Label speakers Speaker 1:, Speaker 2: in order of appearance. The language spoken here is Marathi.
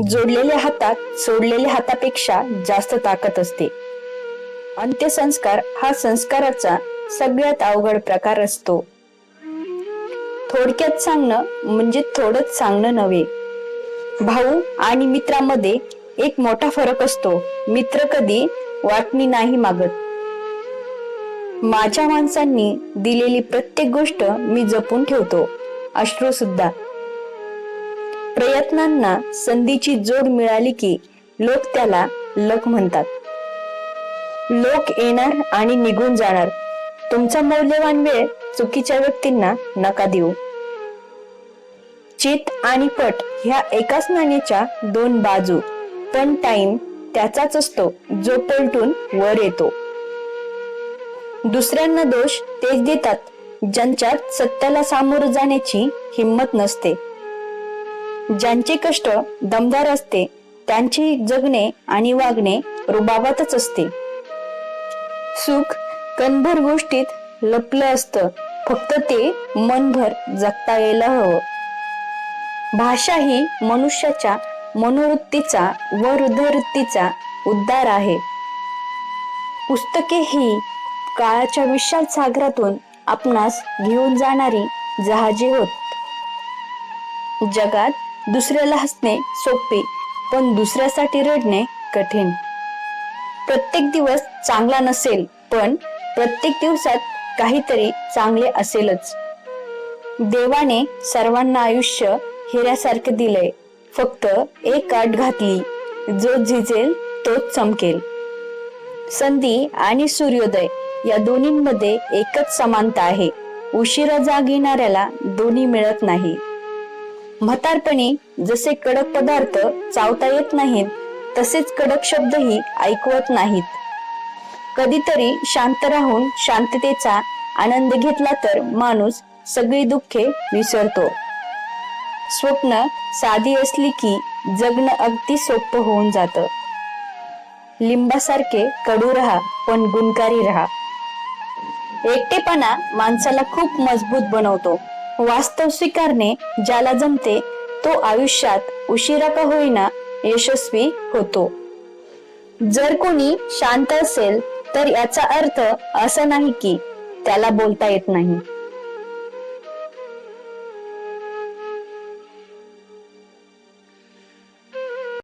Speaker 1: जोडलेल्या हातात सोडलेल्या हातापेक्षा जास्त ताकद असते. अंत्यसंस्कार हा संस्काराचा सगळ्यात अवघड प्रकार असतो. थोडक्यात सांगणं म्हणजे थोडंच सांगणं नव्हे. भाऊ आणि मित्रामध्ये एक मोठा फरक असतो. मित्र कधी वाटणी नाही मागत. माझ्या माणसांनी दिलेली प्रत्येक गोष्ट मी जपून ठेवतो. अश्रू सुद्धा. प्रयत्नांना संधीची जोड मिळाली की लोक त्याला लक म्हणतात. लोक येणार आणि निघून जाणार. तुमचा मौल्यवान वेळ चुकीच्या व्यक्तींना नका देऊ. चित आणि पट ह्या एकाच नाण्याच्या दोन बाजू पण टाइम त्याचाच असतो जो पलटून वर येतो. दुसऱ्यांना दोष तेच देतात ज्यांच्यात सत्याला सामोरं जाण्याची हिंमत नसते. ज्यांचे कष्ट दमदार असते त्यांचे जगणे आणि वागणे रुबाबातच असते. सुख कणभर गोष्टीत लपलं असतं फक्त ते मनभर जगता यायला हवं. भाषा ही मनुष्याच्या मनोवृत्तीचा व हृदयवृत्तीचा उद्धार आहे. पुस्तके ही काळाच्या विशाल सागरातून आपणास घेऊन जाणारी जहाजे होत. जगात दुसऱ्याला हसणे सोपे पण दुसऱ्यासाठी रडणे कठीण. प्रत्येक दिवस चांगला नसेल पण प्रत्येक दिवसात काहीतरी चांगले असेलच. देवाने सर्वांना आयुष्य हिऱ्यासारखे दिलंय फक्त एक आठ घातली जो झिजेल तोच चमकेल. संधी आणि सूर्योदय या दोन्हींमध्ये एकच समानता आहे उशिरा जाग येणाऱ्याला दोन्ही मिळत नाही. म्हातारपणी जसे कडक पदार्थ चावता येत नाहीत तसेच कडक शब्दही ऐकवत नाहीत. कधीतरी शांत राहून शांततेचा आनंद घेतला तर माणूस सगळी दुःखे विसरतो. स्वप्न साधी असली की जगणं अगदी सोपं होऊन जातं. लिंबासारखे कडू राहा पण गुणकारी राहा. एकटेपणा माणसाला खूप मजबूत बनवतो. वास्तव स्वीकारणे ज्याला जमते तो आयुष्यात उशिरा का होईना यशस्वी होतो. जर कोणी शांत असेल तर याचा अर्थ असा नाही की त्याला बोलता येत नाही.